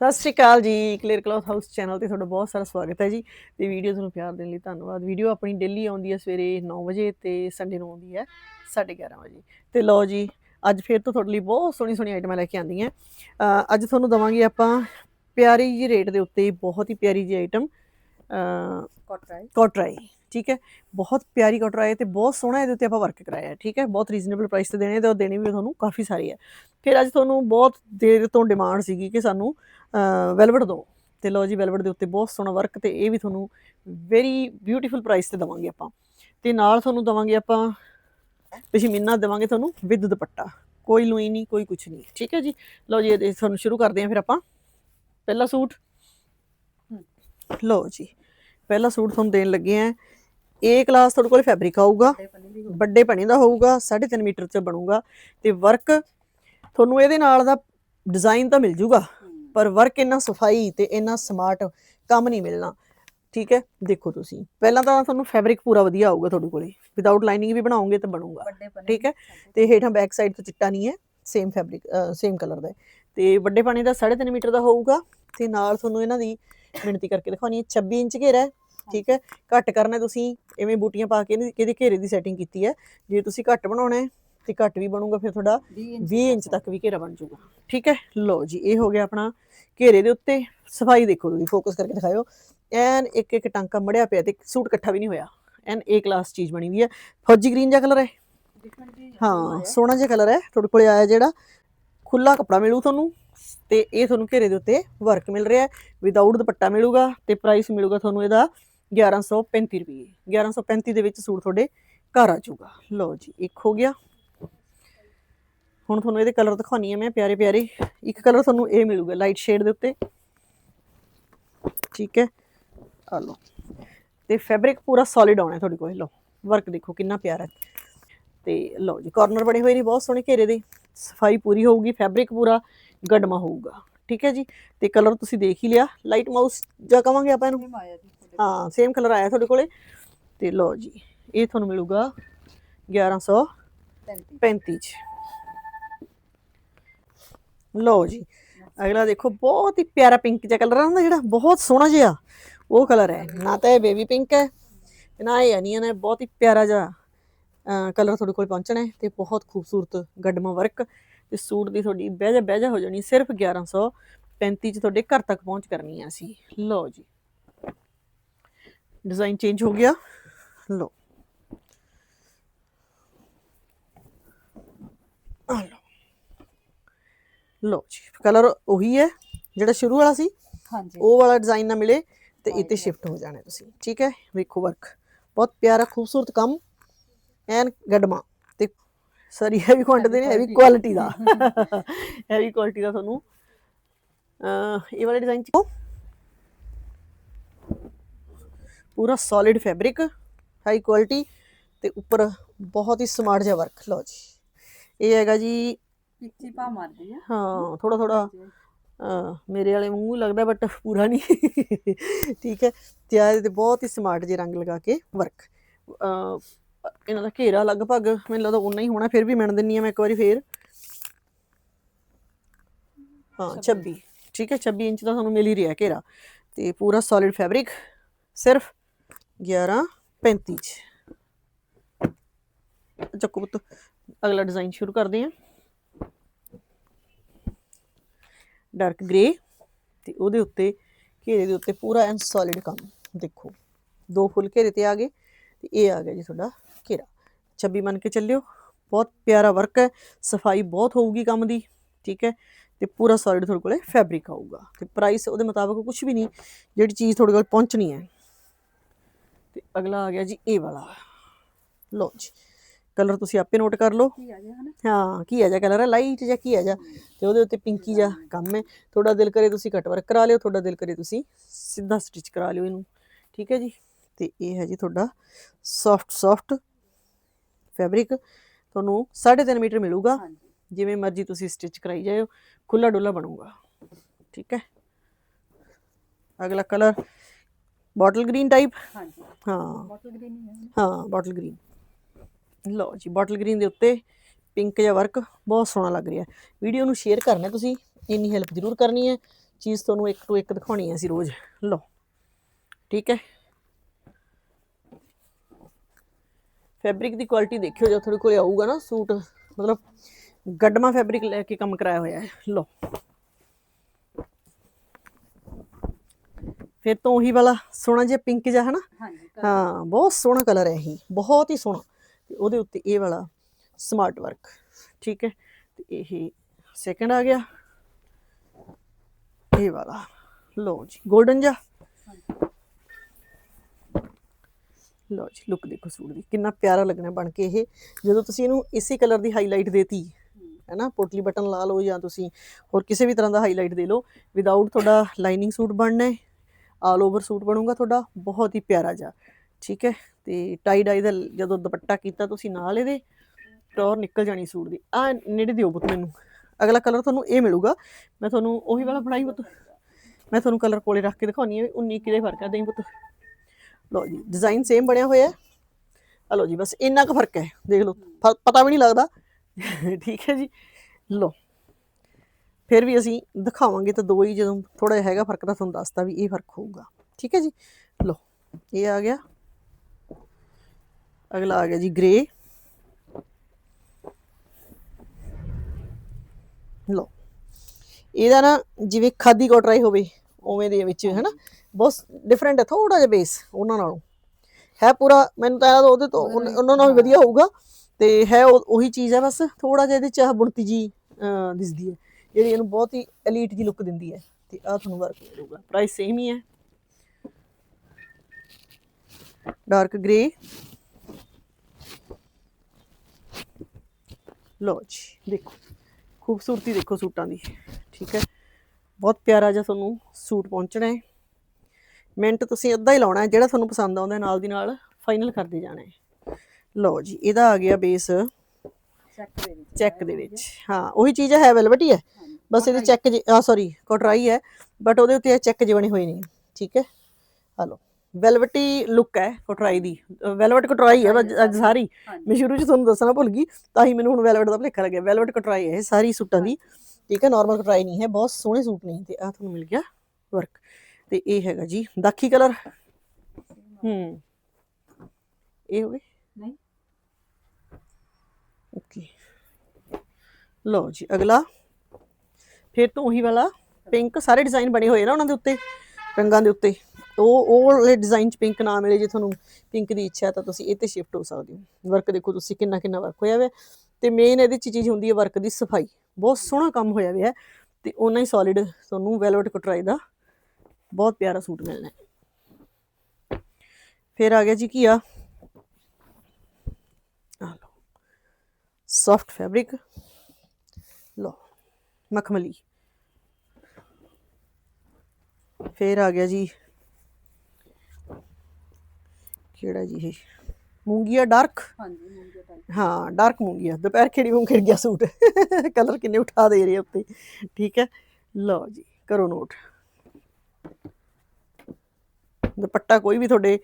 ਸਤਿ ਸ਼੍ਰੀ ਅਕਾਲ ਜੀ clear cloth house channel ਤੇ ਤੁਹਾਡਾ ਬਹੁਤ ਸਾਰਾ ਸਵਾਗਤ ਹੈ ਜੀ ਤੇ ਵੀਡੀਓ ਤੁਹਾਨੂੰ ਪਿਆਰ ਦੇਣ ਲਈ ਧੰਨਵਾਦ। ਵੀਡੀਓ ਆਪਣੀ ਡੇਲੀ ਆਉਂਦੀ ਹੈ ਸਵੇਰੇ 9 ਵਜੇ ਤੇ ਸੰਡੇ ਨੂੰ ਆਉਂਦੀ ਹੈ 11:30 ਵਜੇ। ਤੇ ਲਓ ਜੀ ਅੱਜ ਫਿਰ ਤੋਂ ਤੁਹਾਡੇ ਲਈ ਬਹੁਤ ਸੋਹਣੀ ਸੋਹਣੀ ਆਈਟਮਾਂ ਲੈ ਕੇ ਆਂਦੀਆਂ ਅੱਜ ਤੁਹਾਨੂੰ ਦਵਾਂਗੇ ਆਪਾਂ ਪਿਆਰੀ ਜੀ ਰੇਟ ਦੇ ਉੱਤੇ ਬਹੁਤ ਹੀ ਪਿਆਰੀ ਜੀ ਆਈਟਮ ਕੋਟਰਾਈ ਕੋਟਰਾਈ ਠੀਕ ਹੈ, ਬਹੁਤ ਪਿਆਰੀ ਕੋਟਰਾਈ ਹੈ ਤੇ ਬਹੁਤ ਸੋਹਣਾ ਇਹਦੇ ਉੱਤੇ ਆਪਾਂ ਵਰਕ ਕਰਾਇਆ ਹੈ, ਠੀਕ ਹੈ, ਬਹੁਤ ਰੀਜ਼ਨੇਬਲ ਪ੍ਰਾਈਸ ਤੇ ਦੇਣੇ ਤੇ ਉਹ ਦੇਣੇ ਵੀ ਤੁਹਾਨੂੰ ਕਾਫੀ ਸਾਰੀ ਹੈ। ਫਿਰ ਅੱਜ ਤੁਹਾਨੂੰ ਬਹੁਤ ਦੇਰ ਤੋਂ ਡਿਮਾਂਡ ਸੀਗੀ ਕਿ ਸਾਨੂੰ ਵੈਲਵਟ ਦਿਓ ਤੇ ਲਓ ਜੀ ਵੈਲਵਟ ਦੇ ਉੱਤੇ ਬਹੁਤ ਸੋਹਣਾ ਵਰਕ ਤੇ ਇਹ ਵੀ ਤੁਹਾਨੂੰ ਵੈਰੀ ਬਿਊਟੀਫੁਲ ਪ੍ਰਾਈਸ ਤੇ ਦਵਾਂਗੇ ਆਪਾਂ। ਤੇ ਨਾਲ ਤੁਹਾਨੂੰ ਦਵਾਂਗੇ ਆਪਾਂ ਪਸ਼ਮੀਨਾ ਦੇਵਾਂਗੇ ਤੁਹਾਨੂੰ ਵਿਦ ਦੁਪੱਟਾ, ਕੋਈ ਲੂਈ ਨਹੀਂ, ਕੋਈ ਕੁਝ ਨਹੀਂ, ਠੀਕ ਹੈ ਜੀ। ਲਓ ਜੀ, ਇਹ ਤੁਹਾਨੂੰ ਸ਼ੁਰੂ ਕਰਦੇ ਹਾਂ ਫਿਰ ਆਪਾਂ। ਪਹਿਲਾ ਸੂਟ। ਲਓ ਜੀ, ਪਹਿਲਾ ਸੂਟ ਤੁਹਾਨੂੰ ਦੇਣ ਲੱਗੇ ਆ ਇਹ ਕਲਾਸ ਤੁਹਾਡੇ ਕੋਲ ਫੈਬਰਿਕ ਆਊਗਾ। ਵੱਡੇ ਪਣੀ ਦਾ ਹੋਊਗਾ 3.5 ਮੀਟਰ ਚ ਬਣੂਗਾ ਤੇ ਵਰਕ ਤੁਹਾਨੂੰ ਇਹਦੇ ਨਾਲ ਦਾ ਡਿਜ਼ਾਈਨ ਤਾਂ ਮਿਲ ਜੂਗਾ। ਪਰ ਵਰਕ ਇੰਨਾ ਸਫ਼ਾਈ ਤੇ ਇੰਨਾ ਸਮਾਰਟ ਕੰਮ ਨਹੀਂ ਮਿਲਣਾ ਠੀਕ ਹੈ ਦੇਖੋ ਤੁਸੀਂ ਪਹਿਲਾਂ ਤਾਂ ਤੁਹਾਨੂੰ ਫੈਬਰਿਕ ਪੂਰਾ ਵਧੀਆ ਆਊਗਾ ਤੁਹਾਡੇ ਕੋਲੇ ਵਿਦਆਊਟ ਲਾਈਨਿੰਗ ਵੀ ਬਣਾਓਗੇ ਤਾਂ ਬਣੂਗਾ ਠੀਕ ਹੈ ਤੇ ਹੇਠਾਂ ਬੈਕ ਸਾਈਡ ਤੋਂ ਚਿੱਟਾ ਨਹੀਂ ਹੈ ਸੇਮ ਫੈਬਰਿਕ ਸੇਮ ਕਲਰ ਦਾ ਤੇ ਵੱਡੇ ਪਾਣੀ ਦਾ 3.5 ਮੀਟਰ ਦਾ ਹੋਊਗਾ ਤੇ ਨਾਲ ਤੁਹਾਨੂੰ ਇਹਨਾਂ ਦੀ ਮਿਣਤੀ ਕਰਕੇ ਦਿਖਾਉਣੀ ਹੈ 26 ਇੰਚ ਘੇਰਾ ਠੀਕ ਹੈ? ਘੱਟ ਕਰਨਾ ਤੁਸੀਂ ਐਵੇਂ ਬੂਟੀਆਂ ਪਾ ਕੇ ਇਹਦੀ- ਘੇਰੇ ਦੀ ਸੈਟਿੰਗ ਕੀਤੀ ਹੈ। ਜੇ ਤੁਸੀਂ ਘੱਟ ਬਣਾਉਣਾ ਹੈ ਤੇ ਘੱਟ ਵੀ ਬਣੂਗਾ ਫਿਰ ਤੁਹਾਡਾ 20 ਇੰਚ 20 ਇੰਚ ਤੱਕ ਵੀ ਘੇਰਾ ਬਣ ਜਾਊਗਾ। ਠੀਕ ਹੈ? ਲਓ ਜੀ ਇਹ ਹੋ ਗਿਆ ਆਪਣਾ ਘੇਰੇ ਦੇ ਉੱਤੇ। ਸਫ਼ਾਈ ਦੇਖੋ ਤੁਸੀਂ ਫੋਕਸ ਕਰਕੇ ਦਿਖਾਇਓ। ਐਨ ਇੱਕ ਇੱਕ ਟਾਂਕਾ ਮੜਿਆ ਪਿਆ ਤੇ ਸੂਟ ਇਕੱਠਾ ਵੀ ਨਹੀਂ ਹੋਇਆ। ਐਨ ਏ ਕਲਾਸ ਚੀਜ਼ ਬਣੀ ਵੀ ਹੈ। ਫੌਜੀ ਗ੍ਰੀਨ ਜਿਹਾ ਕਲਰ ਹੈ? ਹਾਂ ਸੋਹਣਾ ਜਿਹਾ ਕਲਰ ਹੈ। ਤੁਹਾਡੇ ਕੋਲੇ ਆਇਆ ਜਿਹੜਾ ਖੁੱਲਾ ਕੱਪੜਾ ਮਿਲੂ ਤੁਹਾਨੂੰ ਤੇ ਇਹ ਤੁਹਾਨੂੰ ਘੇਰੇ ਦੇ ਉੱਤੇ ਵਰਕ ਮਿਲ ਰਿਹਾ ਹੈ। ਵਿਦਆਊਟ ਦੁਪੱਟਾ ਮਿਲੂਗਾ ਤੇ ਪ੍ਰਾਈਸ ਮਿਲੂਗਾ ਤੁਹਾਨੂੰ ਇਹਦਾ 1135 ਰੁਪਏ 1135 ਦੇ ਵਿੱਚ ਸੂਟ ਤੁਹਾਡੇ ਘਰ ਆ ਜਾਊਗਾ। ਲਓ ਜੀ, ਇੱਕ ਹੋ ਗਿਆ। ਹੁਣ ਤੁਹਾਨੂੰ ਇਹਦੇ ਕਲਰ ਦਿਖਾਉਣੀ ਹੈ ਮੈਂ, ਪਿਆਰੇ ਪਿਆਰੇ। ਇੱਕ ਕਲਰ ਤੁਹਾਨੂੰ ਇਹ ਮਿਲੂਗਾ ਲਾਈਟ ਸ਼ੇਡ ਦੇ ਉੱਤੇ। ਠੀਕ ਹੈ? ਆ ਲਓ। ਤੇ ਫੈਬਰਿਕ ਪੂਰਾ ਸੋਲਿਡ ਆਉਣਾ ਤੁਹਾਡੇ ਕੋਲ, ਲਓ। ਵਰਕ ਦੇਖੋ ਕਿੰਨਾ ਪਿਆਰਾ। ਹੈ ਤੇ ਲਓ ਜੀ ਕਾਰਨਰ ਬਣੇ ਹੋਏ ਨੇ, ਬਹੁਤ ਸੋਹਣੇ ਘੇਰੇ ਦੇ। ਸਫ਼ਾਈ ਪੂਰੀ ਹੋਊਗੀ ਫੈਬਰਿਕ ਪੂਰਾ ਗਡਮਾ ਹੋਊਗਾ। ਠੀਕ ਹੈ ਜੀ? ਤੇ ਕਲਰ ਤੁਸੀਂ ਦੇਖ ਹੀ ਲਿਆ। ਲਾਈਟ ਮਾਊਸ ਜਾਂ ਕਵਾਂਗੇ ਆਪਾਂ ਇਹਨੂੰ? same ਜੀ ਹਾਂ ਸੇਮ ਕਲਰ ਆਇਆ ਤੁਹਾਡੇ ਕੋਲੇ। ਤੇ ਲਓ ਜੀ, ਇਹ ਤੁਹਾਨੂੰ ਮਿਲੂਗਾ 1135 35 ਚ। ਲਓ ਜੀ, ਅਗਲਾ ਦੇਖੋ, ਬਹੁਤ ਹੀ ਪਿਆਰਾ ਪਿੰਕ ਜਿਹਾ ਕਲਰ ਆਉਂਦਾ ਜਿਹੜਾ, ਬਹੁਤ ਸੋਹਣਾ ਜਿਹਾ। ਉਹ ਕਲਰ ਹੈ, ਨਾ ਤਾਂ ਇਹ ਬੇਬੀ ਪਿੰਕ ਹੈ ਤੇ ਨਾ ਇਹ ਅਨੀਅਨ ਹੈ, ਬਹੁਤ ਹੀ ਪਿਆਰਾ ਜਿਹਾ ਕਲਰ ਤੁਹਾਡੇ ਕੋਲ ਪਹੁੰਚਣਾ ਹੈ ਤੇ ਬਹੁਤ ਖੂਬਸੂਰਤ ਗੱਡਮਾ ਵਰਕ ਤੇ ਸੂਟ ਦੀ ਤੁਹਾਡੀ ਬਹਿਜਾ ਬਹਿਜਾ ਹੋ ਜਾਣੀ, ਸਿਰਫ 1135 ਚ ਤੁਹਾਡੇ ਘਰ ਤੱਕ ਪਹੁੰਚ ਕਰਨੀ ਹੈ ਅਸੀਂ। ਲਓ ਜੀ। ਡਿਜ਼ਾਈਨ ਚੇਂਜ ਹੋ ਗਿਆ ਲਓ ਆ ਲਓ ਲਓ ਜੀ ਕਲਰ ਉਹੀ ਹੈ ਜਿਹੜਾ ਸ਼ੁਰੂ ਵਾਲਾ ਸੀ ਹਾਂਜੀ ਉਹ ਵਾਲਾ ਡਿਜ਼ਾਈਨ ਨਾ ਮਿਲੇ ਤੇ ਇਹ ਤੇ ਸ਼ਿਫਟ ਹੋ ਜਾਣਾ ਤੁਸੀਂ ਠੀਕ ਹੈ ਵੇਖੋ ਵਰਕ ਬਹੁਤ ਪਿਆਰਾ ਖੂਬਸੂਰਤ ਕੰਮ ਐਨ ਗਡਮਾ ਤੇ ਸਾਰੀ ਹੈਵੀ ਕੁਆਂਟੀਟੀ ਨੇ ਹੈਵੀ ਕੁਆਲਿਟੀ ਦਾ ਹੈਵੀ ਕੁਆਲਿਟੀ ਦਾ ਤੁਹਾਨੂੰ ਇਹ ਵਾਲਾ ਡਿਜ਼ਾਈਨ ਚ ਪੂਰਾ ਸੋਲਿਡ ਫੈਬਰਿਕ ਹਾਈ ਕੁਆਲਿਟੀ ਤੇ ਉੱਪਰ ਬਹੁਤ ਹੀ ਸਮਾਰਟ ਜਿਹਾ ਵਰਕ ਲਓ ਜੀ। ਇਹ ਹੈਗਾ ਜੀ ਪਿੱਚੀ ਪਾ ਮਾਰਦੀ ਆ। ਹਾਂ ਥੋੜਾ ਥੋੜਾ ਮੇਰੇ ਵਾਲੇ ਮੂੰਹ ਲੱਗਦਾ ਬਟ ਪੂਰਾ ਨਹੀਂ। ਠੀਕ ਹੈ ਤੇ ਆ ਇਹਦੇ ਤੇ ਬਹੁਤ ਹੀ ਸਮਾਰਟ ਜਿਹੇ ਰੰਗ ਲਗਾ ਕੇ ਵਰਕ ਇਹਨਾਂ ਦਾ ਘੇਰਾ ਲਗਭਗ ਮੈਨੂੰ ਲੱਗਦਾ ਉਨਾ ਹੀ ਹੋਣਾ ਫਿਰ ਵੀ ਮਿਣ ਦਿੰਨੀ ਆ ਮੈਂ ਇੱਕ ਵਾਰੀ ਫੇਰ। ਹਾਂ 26 ਠੀਕ ਹੈ 26 ਇੰਚ ਦਾ ਤੁਹਾਨੂੰ ਮਿਲ ਹੀ ਰਿਹਾ ਘੇਰਾ। ਤੇ ਪੂਰਾ ਸੋਲਿਡ ਫੈਬਰਿਕ ਸਿਰਫ 11 35 ਚ। ਚੱਕੋ ਪੁੱਤ ਅਗਲਾ ਡਿਜ਼ਾਈਨ ਸ਼ੁਰੂ ਕਰਦੇ ਹਾਂ। ਡਾਰਕ ਗ੍ਰੇ ਤੇ ਉਹਦੇ ਉੱਤੇ, ਘੇਰੇ ਦੇ ਉੱਤੇ ਪੂਰਾ ਐਂਡ ਸੋਲਿਡ ਕੰਮ। ਦੇਖੋ, ਦੋ ਫੁੱਲ ਘੇਰੇ ਤੇ ਆ ਗਏ ਤੇ ਇਹ ਆ ਗਿਆ ਜੀ ਤੁਹਾਡਾ ਘੇਰਾ। 26 ਮੰਨ ਕੇ ਚੱਲਿਓ, ਬਹੁਤ ਪਿਆਰਾ ਵਰਕ ਹੈ, ਸਫ਼ਾਈ ਬਹੁਤ ਹੋਊਗੀ ਕੰਮ ਦੀ, ਠੀਕ ਹੈ, ਤੇ ਪੂਰਾ ਸੋਲਿਡ ਤੁਹਾਡੇ ਕੋਲੇ ਫੈਬਰਿਕ ਆਊਗਾ। ਤੇ ਪ੍ਰਾਈਸ ਉਹਦੇ ਮੁਤਾਬਕ ਕੁਝ ਵੀ ਨਹੀਂ, ਜਿਹੜੀ ਚੀਜ਼ ਤੁਹਾਡੇ ਕੋਲ ਪਹੁੰਚਣੀ ਹੈ। ਤੇ ਅਗਲਾ ਆ ਗਿਆ ਜੀ ਇਹ ਵਾਲਾ। ਲਓ ਜੀ ਕਲਰ ਤੁਸੀਂ ਆਪੇ ਨੋਟ ਕਰ ਲਓ। ਕੀ ਆ ਗਿਆ ਹਨਾ? ਹਾਂ ਕੀ ਆ ਜਾ ਕਲਰ? ਹੈ ਲਾਈਟ ਜਿਹਾ ਕੀ ਆ ਜਾ ਤੇ ਉਹਦੇ ਉੱਤੇ ਪਿੰਕੀ ਜਿਹਾ ਕੰਮ ਹੈ। ਤੁਹਾਡਾ ਦਿਲ ਕਰੇ ਤੁਸੀਂ ਕਟ ਵਰਕ ਕਰਾ ਲਿਓ ਤੁਹਾਡਾ ਦਿਲ ਕਰੇ ਤੁਸੀਂ ਸਿੱਧਾ ਸਟਿਚ ਕਰਾ ਲਿਓ ਇਹਨੂੰ। ਠੀਕ ਹੈ ਜੀ? ਤੇ ਇਹ ਹੈ ਜੀ ਤੁਹਾਡਾ ਸੌਫਟ ਸੌਫਟ ਫੈਬਰਿਕ ਤੁਹਾਨੂੰ 3.5 ਮੀਟਰ ਮਿਲੂਗਾ। ਜਿਵੇਂ ਮਰਜ਼ੀ ਤੁਸੀਂ ਸਟਿਚ ਕਰਾਈ ਜਾਇਓ। ਖੁੱਲਾ ਡੁੱਲਾ ਬਣੂਗਾ। ਠੀਕ ਹੈ? ਅਗਲਾ ਕਲਰ ਬੋਟਲ ਗ੍ਰੀਨ ਟਾਈਪ ਹਾਂਜੀ। ਹਾਂ। ਬੋਟਲ ਗ੍ਰੀਨ ਹੀ ਹੈ। ਹਾਂ ਬੋਟਲ ਗ੍ਰੀਨ ਲਓ ਜੀ ਬੋਟਲ ਗ੍ਰੀਨ ਦੇ ਉੱਤੇ ਪਿੰਕ ਜਿਹਾ ਵਰਕ ਬਹੁਤ ਸੋਹਣਾ ਲੱਗ ਰਿਹਾ। ਵੀਡੀਓ ਨੂੰ ਸ਼ੇਅਰ ਕਰਨਾ ਤੁਸੀਂ ਇੰਨੀ ਹੈਲਪ ਜ਼ਰੂਰ ਕਰਨੀ ਹੈ। ਚੀਜ਼ ਤੁਹਾਨੂੰ ਇੱਕ ਤੋਂ ਇੱਕ ਦਿਖਾਉਣੀ ਹੈ ਅਸੀਂ ਰੋਜ਼। ਲਓ ਠੀਕ ਹੈ? ਫੈਬਰਿਕ ਦੀ ਕੁਆਲਿਟੀ ਦੇਖਿਓ ਜਦ ਤੁਹਾਡੇ ਕੋਲ ਆਊਗਾ ਨਾ ਸੂਟ ਮਤਲਬ ਗੱਡਮਾ ਫੈਬਰਿਕ ਲੈ ਕੇ ਕੰਮ ਕਰਾਇਆ ਹੋਇਆ ਹੈ। ਲਓ। ਫਿਰ ਤੋਂ ਉਹੀ ਵਾਲਾ ਸੋਹਣਾ ਜਿਹਾ ਪਿੰਕ ਜਿਹਾ ਹਨਾ? ਹਾਂ ਬਹੁਤ ਸੋਹਣਾ ਕਲਰ ਹੈ ਇਹ ਬਹੁਤ ਹੀ ਸੋਹਣਾ। ਤੇ ਉਹਦੇ ਉੱਤੇ ਇਹ ਵਾਲਾ ਸਮਾਰਟ ਵਰਕ ਠੀਕ ਹੈ? ਤੇ ਇਹ ਸੈਕੰਡ ਆ ਗਿਆ। ਇਹ ਵਾਲਾ ਲਓ ਜੀ 골ਡਨ ਜਿਹਾ। ਲਓ ਜੀ ਲੁੱਕ ਦੇਖੋ ਸੂਟ ਦੀ ਕਿੰਨਾ ਪਿਆਰਾ ਲੱਗਣਾ ਬਣ ਕੇ ਇਹ। ਜਦੋਂ ਤੁਸੀਂ ਇਹਨੂੰ ਇਸੇ ਕਲਰ ਦੀ ਹਾਈਲਾਈਟ ਦੇਤੀ ਹੈ ਨਾ ਪੋਟਲੀ ਬਟਨ ਲਾ ਲਓ ਜਾਂ ਤੁਸੀਂ ਹੋਰ ਕਿਸੇ ਵੀ ਤਰ੍ਹਾਂ ਦਾ ਹਾਈਲਾਈਟ ਦੇ ਲਓ। ਵਿਦਆਊਟ ਤੁਹਾਡਾ ਲਾਈਨਿੰਗ ਸੂਟ ਬਣਨਾ ਹੈ। ਆਲ ਓਵਰ ਸੂਟ ਬਣੂਗਾ ਤੁਹਾਡਾ, ਬਹੁਤ ਹੀ ਪਿਆਰਾ ਜਿਹਾ। ਠੀਕ ਹੈ? ਤੇ ਟਾਈ ਡਾਈ ਦਾ ਜਦੋਂ ਦੁਪੱਟਾ ਕੀਤਾ ਤੁਸੀਂ ਨਾਲ ਇਹਦੇ ਟੌਰ ਨਿਕਲ ਜਾਣੀ ਸੂਟ ਦੀ। ਆ ਨੇੜੇ ਦਿਓ ਪੁੱਤ ਮੈਨੂੰ। ਅਗਲਾ ਕਲਰ ਤੁਹਾਨੂੰ ਇਹ ਮਿਲੂਗਾ। ਮੈਂ ਤੁਹਾਨੂੰ ਉਹੀ ਵਾਲਾ ਫੜਾਈ ਪੁੱਤ। ਮੈਂ ਤੁਹਾਨੂੰ ਕਲਰ ਕੋਲੇ ਰੱਖ ਕੇ ਦਿਖਾਉਣੀ ਹੈ 19 ਕਿਲੇ ਫ਼ਰਕ ਆ ਦੇਈ ਪੁੱਤ। ਲਓ ਜੀ ਡਿਜ਼ਾਈਨ ਸੇਮ ਬਣਿਆ ਹੋਇਆ ਹੈ। ਆ ਲਓ ਜੀ, ਬਸ ਇੰਨਾ ਕੁ ਫ਼ਰਕ ਹੈ, ਦੇਖ ਲਓ। ਫ- ਪਤਾ ਵੀ ਨਹੀਂ ਲੱਗਦਾ। ਠੀਕ ਹੈ ਜੀ। ਲਓ ਫਿਰ ਵੀ ਅਸੀਂ ਦਿਖਾਵਾਂਗੇ ਤਾਂ ਦੋ ਹੀ ਜਦੋਂ ਥੋੜਾ ਜਿਹਾ ਹੈਗਾ ਫ਼ਰਕ ਤਾਂ ਤੁਹਾਨੂੰ ਦੱਸਤਾ ਵੀ ਇਹ ਫ਼ਰਕ ਹੋਊਗਾ। ਠੀਕ ਹੈ ਜੀ? ਲਓ ਇਹ ਆ ਗਿਆ। ਅਗਲਾ ਆ ਗਿਆ ਜੀ ਗ੍ਰੇ ਲਓ ਇਹਦਾ ਨਾ ਜਿਵੇਂ ਖਾਦੀ ਕੋਟਰਾਈ ਹੋਵੇ ਉਵੇਂ ਦੇ ਵਿੱਚ ਹੈ ਨਾ ਬਹੁਤ ਡਿਫਰੈਂਟ ਹੈ ਥੋੜਾ ਜਿਹਾ ਬੇਸ ਉਹਨਾਂ ਨਾਲੋਂ। ਹੈ ਪੂਰਾ ਮੈਨੂੰ ਤਾਂ ਇਹਦਾ ਉਹਦੇ ਤੋਂ ਉਹਨਾਂ ਨਾਲੋਂ ਵੀ ਵਧੀਆ ਹੋਊਗਾ। ਤੇ ਹੈ ਉਹ- ਚੀਜ਼ ਹੈ ਬਸ ਥੋੜਾ ਜਿਹਾ ਇਹਦੇ ਚ ਆਹ ਬੁਣਤੀ ਜੀ ਦਿਸਦੀ ਹੈ। ਜਿਹੜੀ ਇਹਨੂੰ ਬਹੁਤ ਹੀ ਐਲੀਟ ਜੀ ਲੁੱਕ ਦਿੰਦੀ ਹੈ ਤੇ ਆ ਤੁਹਾਨੂੰ ਵਰਕ ਮਿਲੂਗਾ ਪ੍ਰਾਈਸ ਸੇਮ ਹੀ ਹੈ। ਡਾਰਕ ਗ੍ਰੇ ਲਓ ਜੀ, ਦੇਖੋ, ਖੂਬਸੂਰਤੀ ਦੇਖੋ ਸੂਟਾਂ ਦੀ, ਠੀਕ ਹੈ। ਬਹੁਤ ਪਿਆਰਾ ਜਿਹਾ ਤੁਹਾਨੂੰ ਸੂਟ ਪਹੁੰਚਣਾ ਹੈ। ਮਿੰਟ ਤੁਸੀਂ ਅੱਧਾ ਹੀ ਲਾਉਣਾ ਹੈ, ਜਿਹੜਾ ਤੁਹਾਨੂੰ ਪਸੰਦ ਆਉਂਦਾ ਨਾਲ ਦੀ ਨਾਲ ਫਾਈਨਲ ਕਰਦੇ ਜਾਣਾ ਹੈ। ਲਓ ਜੀ, ਇਹਦਾ ਆ ਗਿਆ ਬੇਸ ਚੈੱਕ ਦੇ ਵਿੱਚ ਹਾਂ ਉਹੀ ਚੀਜ਼ ਹੈ ਵੈਲਵਟ ਹੀ ਹੈ ਬਸ ਇਹਦੇ ਚੈੱਕ ਆ ਸੌਰੀ ਕੋਟਰਾਈ ਹੈ ਬਟ ਉਹਦੇ ਉੱਤੇ ਚੈੱਕ ਜਿਹੇ ਬਣੇ ਹੋਏ ਨੇ ਠੀਕ ਹੈ? ਹਲੋ ਵੈਲਵਟੀ ਲੁੱਕ ਹੈ ਕੋਟਰਾਈ ਦੀ। ਵੈਲਵਟ ਕੋਟਰਾਈ ਹੈ ਅੱਜ ਸਾਰੀ ਮੈਂ ਸ਼ੁਰੂ ਚ ਤੁਹਾਨੂੰ ਦੱਸਣਾ ਭੁੱਲ ਗਈ ਤਾਂ ਹੀ ਮੈਨੂੰ ਹੁਣ ਵੈਲਵਟ ਦਾ ਭੁਲੇਖਾ ਲੱਗਿਆ। ਵੈਲਵਟ ਕੋਟਰਾਈ ਹੈ ਇਹ ਸਾਰੀ ਸੂਟਾਂ ਦੀ ਠੀਕ ਹੈ ਨਾਰਮਲ ਕੋਟਰਾਈ ਨਹੀਂ ਹੈ ਬਹੁਤ ਸੋਹਣੇ ਸੂਟ ਨੇ ਤੇ ਆ ਤੁਹਾਨੂੰ ਮਿਲ ਗਿਆ ਵਰਕ ਤੇ ਇਹ ਹੈਗਾ ਜੀ ਦਾਖੀ ਕਲਰ ਹੂੰ। ਇਹ ਹੋਵੇ ਨਹੀਂ ਓਕੇ। ਲਓ ਜੀ, ਅਗਲਾ। ਫਿਰ ਤੋਂ ਉਹੀ ਵਾਲਾ। ਪਿੰਕ, ਸਾਰੇ ਡਿਜ਼ਾਈਨ ਬਣੇ ਹੋਏ ਨਾ ਉਹਨਾਂ ਦੇ ਉੱਤੇ, ਰੰਗਾਂ ਦੇ ਉੱਤੇ। ਉਹ ਉਹ ਵਾਲੇ ਡਿਜ਼ਾਈਨ ਚ ਪਿੰਕ ਨਾ ਮਿਲੇ, ਜੇ ਤੁਹਾਨੂੰ ਪਿੰਕ ਦੀ ਇੱਛਾ ਤਾਂ ਤੁਸੀਂ ਇਹ ਤੇ ਸ਼ਿਫਟ ਹੋ ਸਕਦੇ ਹੋ। ਵਰਕ ਦੇਖੋ ਤੁਸੀਂ ਕਿੰਨਾ ਕਿੰਨਾ ਵਰਕ ਹੋਇਆ ਹੋਇਆ ਹੈ। ਤੇ ਮੇਨ ਇਹਦੇ ਚ ਚੀਜ਼ ਹੁੰਦੀ ਹੈ ਵਰਕ ਦੀ ਸਫ਼ਾਈ। ਬਹੁਤ ਸੋਹਣਾ ਕੰਮ ਹੋਇਆ ਹੋਇਆ ਹੈ ਤੇ ਉਹਨਾਂ ਹੀ ਸੋਲਿਡ ਤੁਹਾਨੂੰ ਵੈਲਵਟ ਕਟਰਾਈ ਦਾ ਬਹੁਤ ਪਿਆਰਾ ਸੂਟ ਮਿਲਣਾ ਹੈ। ਫਿਰ ਆ ਗਿਆ ਜੀ ਕੀ ਆ? ਸੌਫਟ ਫੈਬਰਿਕ ਲਓ ਮਖਮਲੀ। ਫਿਰ ਆ ਗਿਆ ਜੀ। ਕਿਹੜਾ ਜੀ ਇਹ? ਮੂੰਗੀਆ ਡਾਰਕ? ਹਾਂਜੀ ਹਾਂ ਡਾਰਕ ਮੂੰਗੀਆ। ਦੁਪਹਿਰ ਖੇੜੀ ਮੂੰਗ ਖਿੜ ਗਿਆ ਸੂਟ? ਕਲਰ ਕਿੰਨੇ ਉਠਾ ਦੇ ਰਹੇ ਉੱਤੇ। ਠੀਕ ਹੈ। ਲਓ ਜੀ ਕਰੋ ਨੋਟ। ਦੁਪੱਟਾ ਕੋਈ ਵੀ ਤੁਹਾਡੇ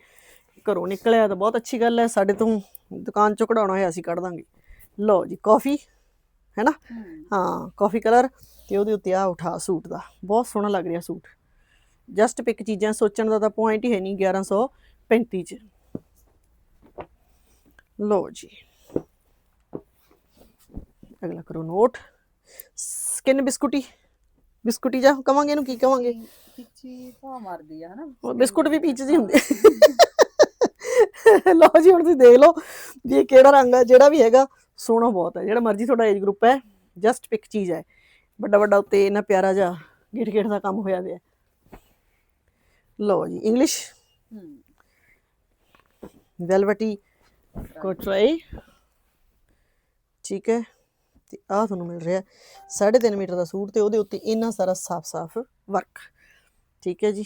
ਘਰੋਂ ਨਿਕਲਿਆ ਤਾਂ ਬਹੁਤ ਅੱਛੀ ਗੱਲ ਹੈ। ਸਾਡੇ ਤੋਂ ਦੁਕਾਨ ਚੋਂ ਕਢਾਉਣਾ ਹੋਇਆ ਅਸੀਂ ਕੱਢ ਦਾਂਗੇ। ਲਓ ਜੀ ਕਾਫੀ ਹੈ ਨਾ? ਹਾਂ। ਕਾਫੀ ਕਲਰ ਤੇ ਉਹਦੇ ਉੱਤੇ ਆ ਉਠਾ ਸੂਟ ਦਾ। ਬਹੁਤ ਸੋਹਣਾ ਲੱਗ ਰਿਹਾ ਸੂਟ। ਜਸਟ ਪਿਕ ਚੀਜ਼ਾਂ ਸੋਚਣ ਦਾ ਤਾਂ ਪੁਆਇੰਟ ਹੀ ਹੈ ਨਹੀਂ 1135 ਚ। ਲਓ ਜੀ। ਅਗਲਾ ਕਰੋ ਨੋਟ ਸਕਿਨ ਬਿਸਕੁਟੀ ਬਿਸਕੁਟੀ ਜਾਂ ਕਵਾਂਗੇ ਇਹਨੂੰ ਕੀ ਕਵਾਂਗੇ? ਪਿੱਛੇ ਭਾ ਮਾਰਦੀ ਆ ਹਨਾ? ਉਹ ਬਿਸਕੁਟ ਵੀ ਪੀਚ ਜੀ ਹੁੰਦੇ। ਲਓ ਜੀ ਹੁਣ ਤੁਸੀਂ ਦੇਖ ਲਓ ਵੀ ਇਹ ਕਿਹੜਾ ਰੰਗ ਹੈ ਜਿਹੜਾ ਵੀ ਹੈਗਾ ਸੋਹਣਾ ਬਹੁਤ ਹੈ। ਜਿਹੜਾ ਮਰਜ਼ੀ ਤੁਹਾਡਾ ਏਜ ਗਰੁੱਪ ਹੈ ਜਸਟ ਪਿਕ ਚੀਜ਼ ਹੈ। ਵੱਡਾ ਵੱਡਾ ਉੱਤੇ ਇਹਨਾਂ ਪਿਆਰਾ ਜਿਹਾ ਗਿੱਟ ਗਿੱਟ ਦਾ ਕੰਮ ਹੋਇਆ ਹੋਇਆ ਹੈ। ਲਓ ਜੀ ਇੰਗਲਿਸ਼ ਵੈਲਵਟੀ ਕੋਟਰਾਈ ਠੀਕ ਹੈ। ਤੇ ਆਹ ਤੁਹਾਨੂੰ ਮਿਲ ਰਿਹਾ 3.5 ਮੀਟਰ ਦਾ ਸੂਟ ਤੇ ਉਹਦੇ ਉੱਤੇ ਇੰਨਾ ਸਾਰਾ ਸਾਫ਼-ਸਾਫ਼ ਵਰਕ ਠੀਕ ਹੈ ਜੀ।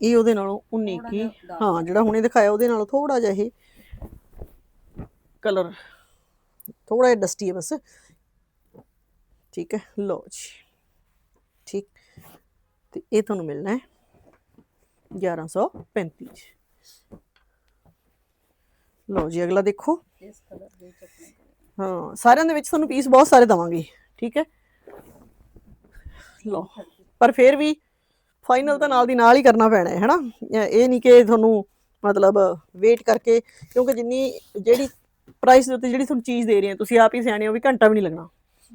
ਇਹ ਉਹਦੇ ਨਾਲੋਂ 19 ਕੀ ਹਾਂ ਜਿਹੜਾ ਹੁਣੇ ਦਿਖਾਇਆ ਉਹਦੇ ਨਾਲੋਂ ਥੋੜਾ ਜਿਹਾ ਇਹ ਕਲਰ ਥੋੜਾ ਜਿਹਾ ਡਸਟੀ ਹੈ ਬਸ। ਠੀਕ ਹੈ ਲਓ ਜੀ। ਠੀਕ। ਤੇ ਇਹ ਤੁਹਾਨੂੰ ਮਿਲਣਾ ਹੈ 1135 ਚ। ਲਓ ਜੀ ਅਗਲਾ ਦੇਖੋ। ਇਸ ਕਲਰ ਦੇ ਹਾਂ ਸਾਰਿਆਂ ਦੇ ਵਿੱਚ ਤੁਹਾਨੂੰ ਪੀਸ ਬਹੁਤ ਸਾਰੇ ਦਵਾਂਗੇ। ਠੀਕ ਹੈ। ਲਓ ਪਰ ਫਿਰ ਵੀ ਫਾਈਨਲ ਤਾਂ ਨਾਲ ਦੀ ਨਾਲ ਹੀ ਕਰਨਾ ਪੈਣਾ ਹੈ ਹਨਾ? ਇਹ ਨਹੀਂ ਕਿ ਤੁਹਾਨੂੰ ਮਤਲਬ ਵੇਟ ਕਰਕੇ ਕਿਉਂਕਿ ਜਿੰਨੀ ਜਿਹੜੀ ਪ੍ਰਾਈਸ ਦੇ ਉੱਤੇ ਜਿਹੜੀ ਤੁਹਾਨੂੰ ਚੀਜ਼ ਦੇ ਰਹੇ ਹਾਂ ਤੁਸੀਂ ਆਪ ਹੀ ਸਿਆਣੇ ਹੋ ਵੀ ਘੰਟਾ ਵੀ ਨਹੀਂ ਲੱਗਣਾ।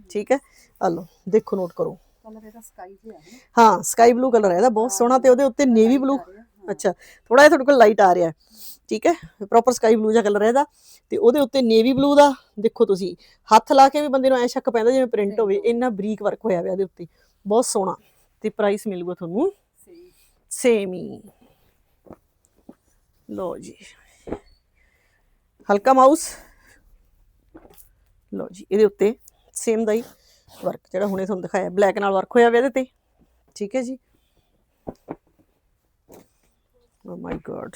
ਠੀਕ ਹੈ? ਆ ਲਓ ਦੇਖੋ ਨੋਟ ਕਰੋ। ਕਲਰ ਇਹਦਾ ਸਕਾਈ ਜਿਹਾ ਹੈ ਹਾਂ ਸਕਾਈ ਬਲੂ ਕਲਰ ਹੈ ਇਹਦਾ ਬਹੁਤ ਸੋਹਣਾ ਤੇ ਉਹਦੇ ਉੱਤੇ ਨੇਵੀ ਬਲੂ ਅੱਛਾ ਥੋੜਾ ਜਿਹਾ ਤੁਹਾਡੇ ਕੋਲ ਲਾਈਟ ਆ ਰਿਹਾ ਠੀਕ ਹੈ? ਪ੍ਰੋਪਰ ਸਕਾਈ ਬਲੂ ਜਿਹਾ ਕਲਰ ਹੈ ਇਹਦਾ। ਤੇ ਉਹਦੇ ਉੱਤੇ ਨੇਵੀ ਬਲੂ ਦਾ ਦੇਖੋ ਤੁਸੀਂ ਹੱਥ ਲਾ ਕੇ ਵੀ ਬੰਦੇ ਨੂੰ ਐ ਸ਼ੱਕ ਪੈਂਦਾ ਜਿਵੇਂ ਪ੍ਰਿੰਟ ਹੋਵੇ ਇੰਨਾ ਬਰੀਕ ਵਰਕ ਹੋਇਆ ਹੋਇਆ ਇਹਦੇ ਉੱਤੇ। ਬਹੁਤ ਸੋਹਣਾ। ਤੇ ਪ੍ਰਾਈਸ ਮਿਲੂਗਾ ਤੁਹਾਨੂੰ। ਸੇਮ। ਹੀ ਲੋ ਜੀ। ਹਲਕਾ ਮਾਊਸ। ਲੋ ਜੀ, ਇਹਦੇ ਉੱਤੇ ਸੇਮ ਦਾ ਹੀ ਵਰਕ ਜਿਹੜਾ ਹੁਣੇ ਤੁਹਾਨੂੰ ਦਿਖਾਇਆ। ਬਲੈਕ ਨਾਲ ਵਰਕ ਹੋਇਆ ਹੋਇਆ ਇਹਦੇ ਤੇ। ਠੀਕ ਹੈ ਜੀ। ਓ ਮਾਈ ਗॉड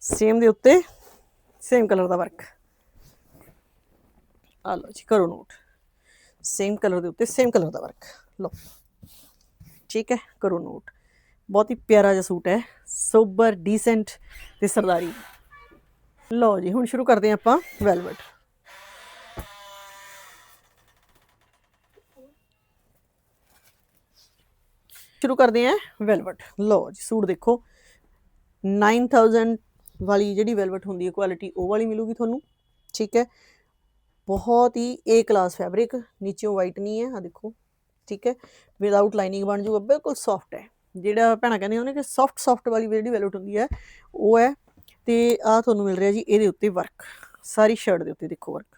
ਸੇਮ ਦੇ ਉੱਤੇ ਸੇਮ ਕਲਰ ਦਾ ਵਰਕ। ਆ ਲਓ ਜੀ, ਕਰੋ ਨੋਟ। ਸੇਮ ਕਲਰ ਦੇ ਉੱਤੇ ਸੇਮ ਕਲਰ ਦਾ ਵਰਕ। ਲਓ। ਠੀਕ ਹੈ, ਕਰੋ ਨੋਟ। ਬਹੁਤ ਹੀ ਪਿਆਰਾ ਜਿਹਾ ਸੂਟ ਹੈ ਸੋਬਰ ਡੀਸੈਂਟ ਤੇ ਸਰਦਾਰੀ ਲਓ ਜੀ ਹੁਣ ਸ਼ੁਰੂ ਕਰਦੇ ਹਾਂ ਆਪਾਂ ਵੈਲਵਟ ਸ਼ੁਰੂ ਕਰਦੇ ਹਾਂ ਵੈਲਵਟ ਲਓ ਜੀ ਸੂਟ ਦੇਖੋ 9000 ਵਾਲੀ ਜਿਹੜੀ ਵੈਲਵਟ ਹੁੰਦੀ ਹੈ ਕੁਆਲਿਟੀ ਉਹ ਵਾਲੀ ਮਿਲੂਗੀ ਤੁਹਾਨੂੰ ਠੀਕ ਹੈ ਬਹੁਤ ਹੀ ਏ ਕਲਾਸ ਫੈਬਰਿਕ ਨੀਚੇੋਂ ਵਾਈਟ ਨਹੀਂ ਹੈ ਆ ਦੇਖੋ ਠੀਕ ਹੈ ਵਿਦਆਊਟ ਲਾਈਨਿੰਗ ਬਣ ਜਾਊਗਾ ਬਿਲਕੁਲ ਸੌਫਟ ਹੈ ਜਿਹੜਾ ਭੈਣਾਂ ਕਹਿੰਦੇ ਉਹਨੇ ਕਿ ਸੌਫਟ ਸੌਫਟ ਵਾਲੀ ਜਿਹੜੀ ਵੈਲਵਟ ਹੁੰਦੀ ਹੈ, ਉਹ ਹੈ। ਤੇ ਆ ਤੁਹਾਨੂੰ ਮਿਲ ਰਿਹਾ ਜੀ, ਇਹਦੇ ਉੱਤੇ ਵਰਕ ਸਾਰੀ ਸ਼ਰਟ ਦੇ ਉੱਤੇ ਦੇਖੋ ਵਰਕ